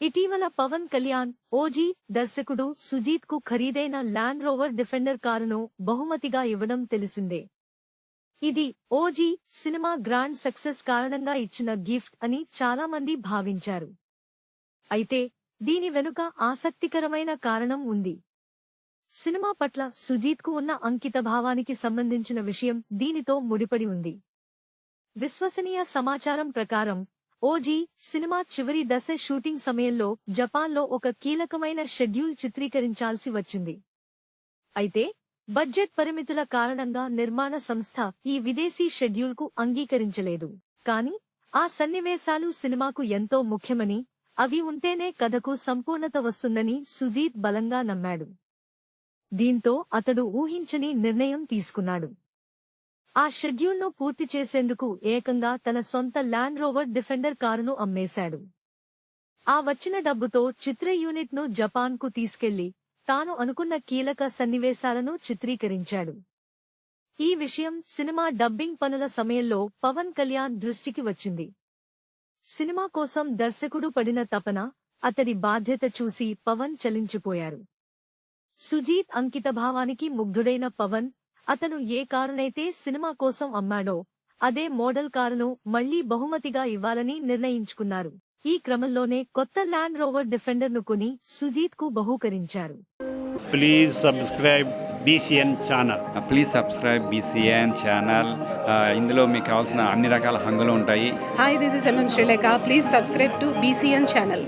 ఇటీవల పవన్ కళ్యాణ్ ఓజీ దర్శకుడు సుజీత్కు ఖరీదైన ల్యాండ్ రోవర్ డిఫెండర్ కారును బహుమతిగా ఇవ్వడం తెలిసిందే. ఇది ఓజీ సినిమా గ్రాండ్ సక్సెస్ కారణంగా ఇచ్చిన గిఫ్ట్ అని చాలామంది భావించారు. అయితే దీని వెనుక ఆసక్తికరమైన కారణం ఉంది. సినిమా పట్ల సుజీత్కు ఉన్న అంకిత భావానికి సంబంధించిన విషయం దీనితో ముడిపడి ఉంది. విశ్వసనీయ సమాచారం ప్రకారం ఓజీ సినిమా చివరి దశ షూటింగ్ సమయంలో జపాన్లో ఒక కీలకమైన షెడ్యూల్ చిత్రీకరించాల్సి వచ్చింది. అయితే బడ్జెట్ పరిమితుల కారణంగా నిర్మాణ సంస్థ ఈ విదేశీ షెడ్యూల్కు అంగీకరించలేదు. కాని ఆ సన్నివేశాలు సినిమాకు ఎంతో ముఖ్యమని అవి ఉంటేనే కథకు సంపూర్ణత వస్తుందని సుజీత్ బలంగా నమ్మాడు. దీంతో అతడు ఊహించని నిర్ణయం తీసుకున్నాడు. ఆ షెడ్యూల్ను పూర్తి చేసేందుకు ఏకంగా తన సొంత ల్యాండ్ రోవర్ డిఫెండర్ కారును అమ్మేశాడు. ఆ వచ్చిన డబ్బుతో చిత్ర యూనిట్ను జపాన్కు తీసుకెళ్ళి తాను అనుకున్న కీలక సన్నివేశాలను చిత్రీకరించాడు. ఈ విషయం సినిమా డబ్బింగ్ పనుల సమయంలో పవన్ కళ్యాణ్ దృష్టికి వచ్చింది. సినిమా కోసం దర్శకుడు పడిన తపన అతడి బాధ్యత చూసి పవన్ చలించిపోయారు. సుజీత్ అంకితభావానికి ముగ్ధుడైన పవన్ అతను ఏ కారునైతే సినిమా కోసం అమ్మాడో అదే మోడల్ కారును మళ్ళీ బహుమతిగా ఇవ్వాలని నిర్ణయించుకున్నారు. ఈ క్రమంలోనే కొత్త ల్యాండ్ రోవర్ డిఫెండర్ను కొని సుజీత్కు బహూకరించారు please subscribe BCN channel please subscribe BCN channel ఇందులో మీకు కావాల్సిన అన్ని రకాల హంగులు ఉంటాయి. This is MM Sri Lanka. Please subscribe to BCN channel.